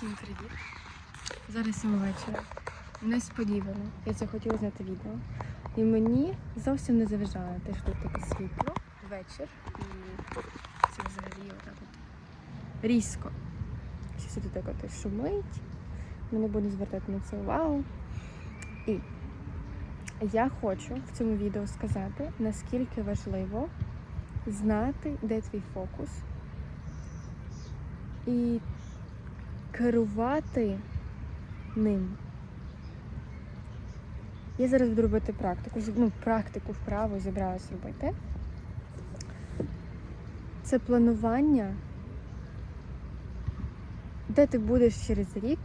Всім привіт! Зараз сьома вечора. Несподівано. Я це хотіла зняти відео. І мені зовсім не заважає те, що тут таке світло, вечір. І це взагалі отак от різко. Щось тут так от шумить. Ми не буду звертати на це увагу. І я хочу в цьому відео сказати, наскільки важливо знати, де твій фокус. І керувати ним. Я зараз буду робити практику, ну, практику вправо зібралась робити. Це планування, де ти будеш через рік,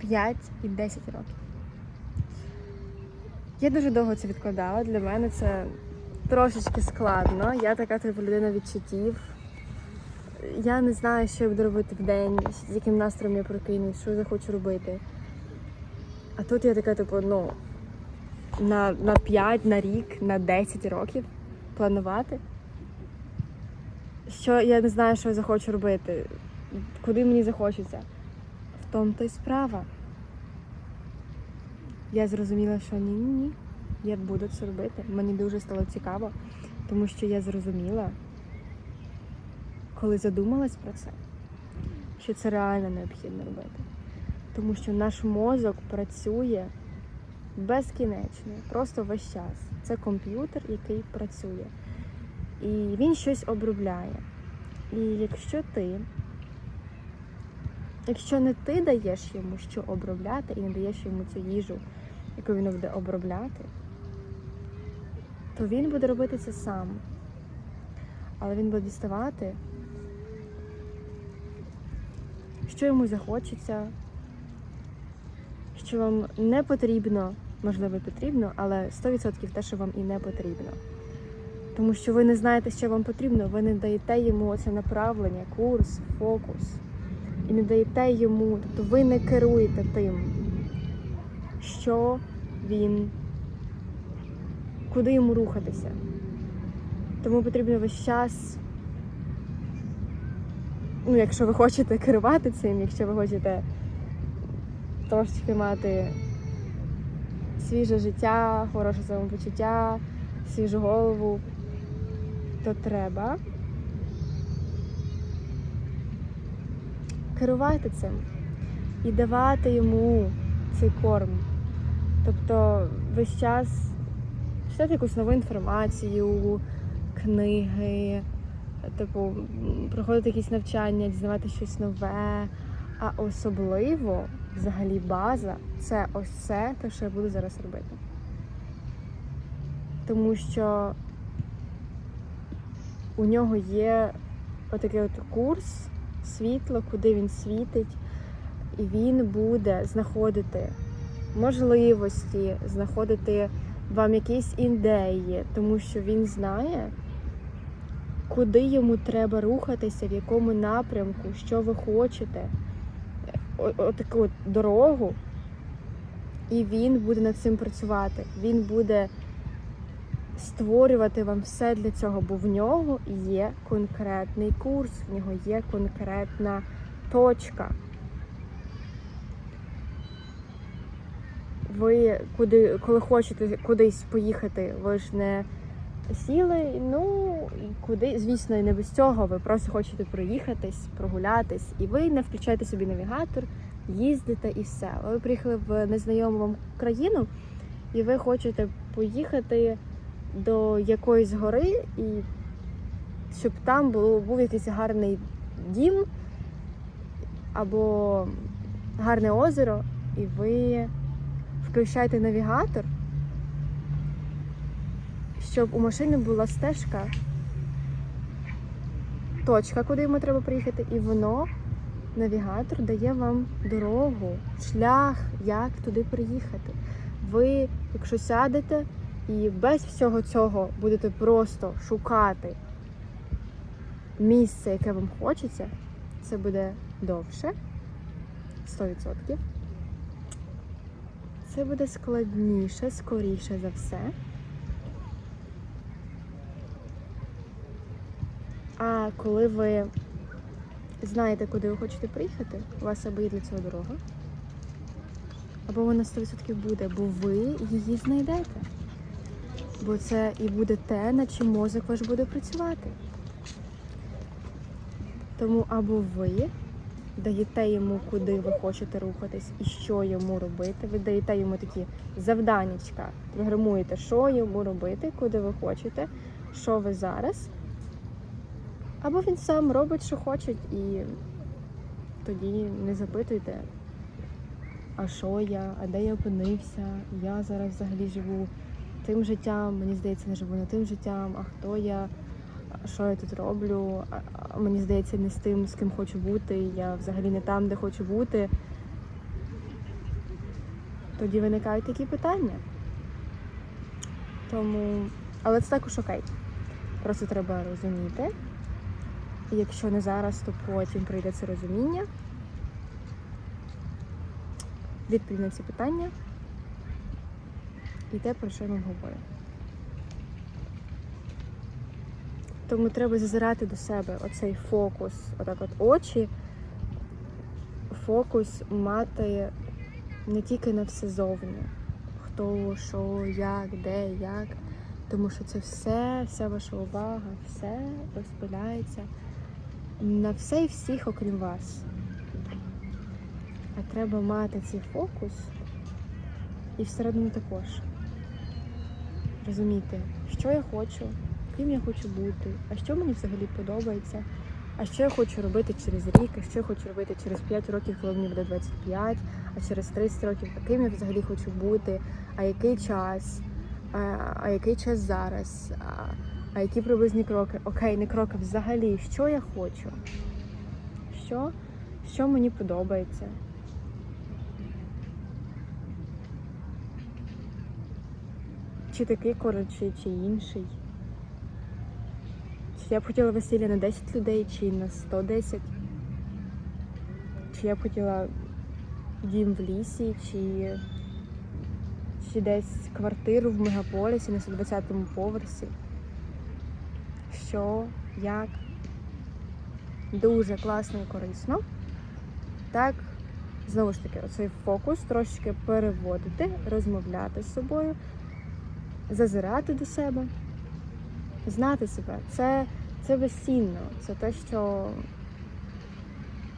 5 і 10 років. Я дуже довго це відкладала. Для мене це трошечки складно. Я така типу людина відчуттів. Я не знаю, що я буду робити в день, з яким настроєм я прокинусь, що я захочу робити. А тут я така, типу, ну, на, на 5, на рік, на 10 років планувати. Що я не знаю, що я захочу робити, куди мені захочеться. В тому то й справа. Я зрозуміла, що ні-ні-ні, я буду це робити. Мені дуже стало цікаво, тому що я зрозуміла, коли задумалась про це, що це реально необхідно робити. Тому що наш мозок працює безкінечно, просто весь час. Це комп'ютер, який працює. І він щось обробляє. І якщо ти, якщо не ти даєш йому що обробляти і не даєш йому цю їжу, яку він буде обробляти, то він буде робити це сам. Але він буде діставати що йому захочеться, що вам не потрібно, можливо, потрібно, але 100% те, що вам і не потрібно. Тому що ви не знаєте, що вам потрібно, ви не даєте йому це направлення, курс, фокус. І не даєте йому, тобто ви не керуєте тим, що він, куди йому рухатися. Тому потрібно весь час ну, якщо ви хочете керувати цим, якщо ви хочете трошечки мати свіже життя, хороше самопочуття, свіжу голову, то треба керувати цим і давати йому цей корм. Тобто весь час читати якусь нову інформацію, книги, типу, проходити якісь навчання, дізнавати щось нове. А особливо, взагалі, база це ось це, те, що я буду зараз робити. Тому що у нього є отакий от курс, світло, куди він світить, і він буде знаходити можливості, знаходити вам якісь ідеї, тому що він знає, куди йому треба рухатися, в якому напрямку, що ви хочете, отаку от дорогу, і він буде над цим працювати. Він буде створювати вам все для цього, бо в нього є конкретний курс, в нього є конкретна точка. Ви куди, коли хочете кудись поїхати, ви ж не сіли, ну куди, звісно, і не без цього. Ви просто хочете проїхатись, прогулятись, і ви не включаєте собі навігатор, їздите і все. Ви приїхали в незнайому вам країну, і ви хочете поїхати до якоїсь гори, і щоб там було, був якийсь гарний дім або гарне озеро, і ви включаєте навігатор щоб у машини була стежка, точка, куди йому треба приїхати, і воно, навігатор, дає вам дорогу, шлях, як туди приїхати. Ви, якщо сядете і без всього цього будете просто шукати місце, яке вам хочеться, це буде довше, 100%. Це буде складніше, скоріше за все. А коли ви знаєте, куди ви хочете приїхати, у вас або є для цього дорога, або вона 100% буде, бо ви її знайдете. Бо це і буде те, над чим мозок ваш буде працювати. Тому або ви даєте йому, куди ви хочете рухатись і що йому робити. Ви даєте йому такі завданнячка, програмуєте, що йому робити, куди ви хочете, що ви зараз. Або він сам робить, що хоче, і тоді не запитуйте, а що я, а де я опинився, я зараз взагалі живу тим життям, мені здається, не живу не тим життям, а хто я, що я тут роблю, мені здається, не з тим, з ким хочу бути, я взагалі не там, де хочу бути. Тоді виникають такі питання. Тому, але це також окей. Просто треба розуміти. І якщо не зараз, то потім прийде це розуміння. Відповідь на ці питання і те, про що вам говорю. Тому треба зазирати до себе оцей фокус, отак от очі, фокус мати не тільки на все зовні, хто, що, як, де, як. Тому що це все, вся ваша увага, все розпиляється на все і всіх, окрім вас. А треба мати цей фокус і всередину також. Розуміти, що я хочу, ким я хочу бути, а що мені взагалі подобається, а що я хочу робити через рік, а що я хочу робити через 5 років, коли мені буде 25, а через 30 років, а ким я взагалі хочу бути, а який час, а, а який час зараз, а, а які приблизні кроки. Окей, не кроки взагалі, що я хочу, що, що мені подобається. Чи такий коротший, чи інший. Чи я б хотіла весілля на 10 людей, чи на 110. Чи я б хотіла дім в лісі, чи, чи десь квартиру в мегаполісі на 120-му поверсі. Що, як. Дуже класно і корисно. Так, знову ж таки, оцей фокус трошечки переводити, розмовляти з собою зазирати до себе, знати себе. Це, це безцінно, це те, що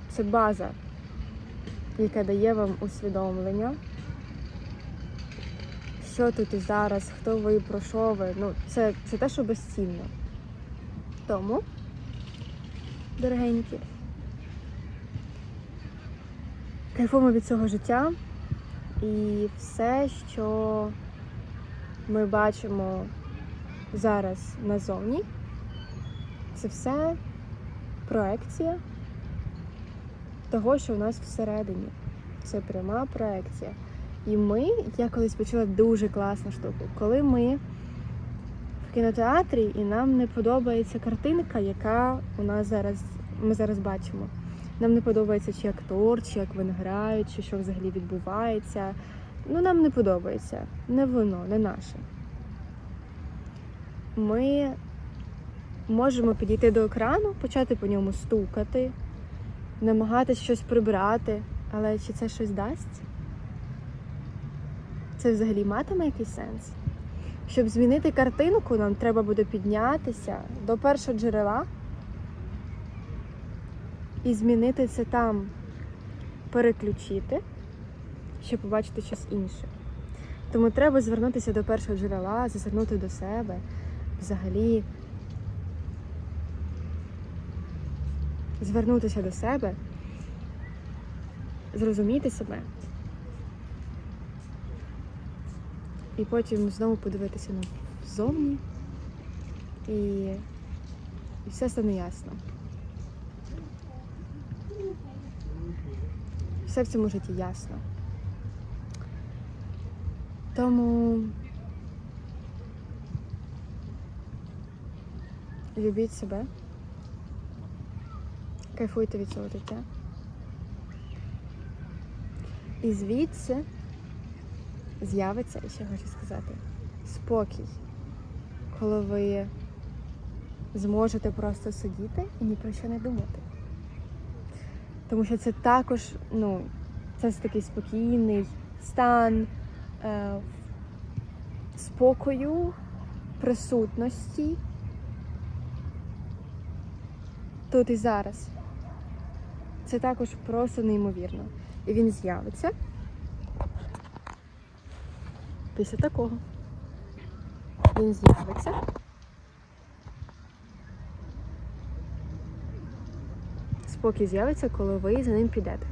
це база, яка дає вам усвідомлення, що тут і зараз, хто ви, про що ви. Ну, це, це те, що безцінно. Тому, дорогенькі, кайфуємо від цього життя і все, що ми бачимо зараз назовні, це все проекція того, що в нас всередині. Це пряма проекція. І ми, я колись почула дуже класну штуку, коли ми кінотеатрі і нам не подобається картинка, яка у нас зараз ми зараз бачимо. Нам не подобається чи актор, чи як він грає, чи що взагалі відбувається. Ну, нам не подобається. Не воно, не наше. Ми можемо підійти до екрану, почати по ньому стукати, намагатись щось прибрати, але чи це щось дасть? Це взагалі матиме якийсь сенс? Щоб змінити картинку, нам треба буде піднятися до першого джерела і змінити це там, переключити щоб побачити щось інше. Тому треба звернутися до першого джерела, зазирнути до себе, взагалі звернутися до себе, зрозуміти себе. І потім знову подивитися назовні і, і все стане ясно. Все в цьому житті ясно. Тому любіть себе, кайфуйте від цього життя. І звідси з'явиться, і ще хочу сказати, спокій, коли ви зможете просто сидіти і ні про що не думати. Тому що це також, ну, це такий спокійний стан е, спокою, присутності тут і зараз. Це також просто неймовірно. І він з'явиться після такого. Він з'явиться. Спокій з'явиться, коли ви за ним підете.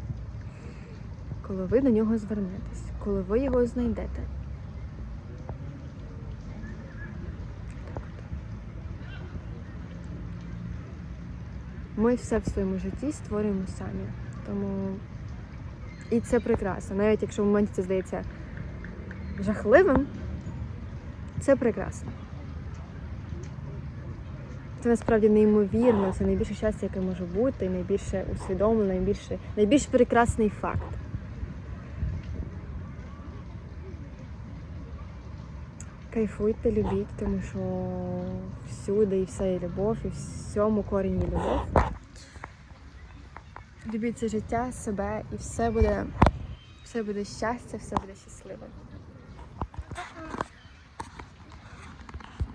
Коли ви до нього звернетесь, коли ви його знайдете. Ми все в своєму житті створюємо самі. Тому і це прекрасно. Навіть якщо в моменті це здається жахливим, це прекрасно. Це насправді неймовірно, це найбільше щастя, яке може бути, найбільше усвідомлено, найбільше, найбільш прекрасний факт. Кайфуйте, любіть, тому що всюди і все є любов, і всьому корінь любов. Любіть це життя, себе, і все буде, все буде щастя, все буде щасливо.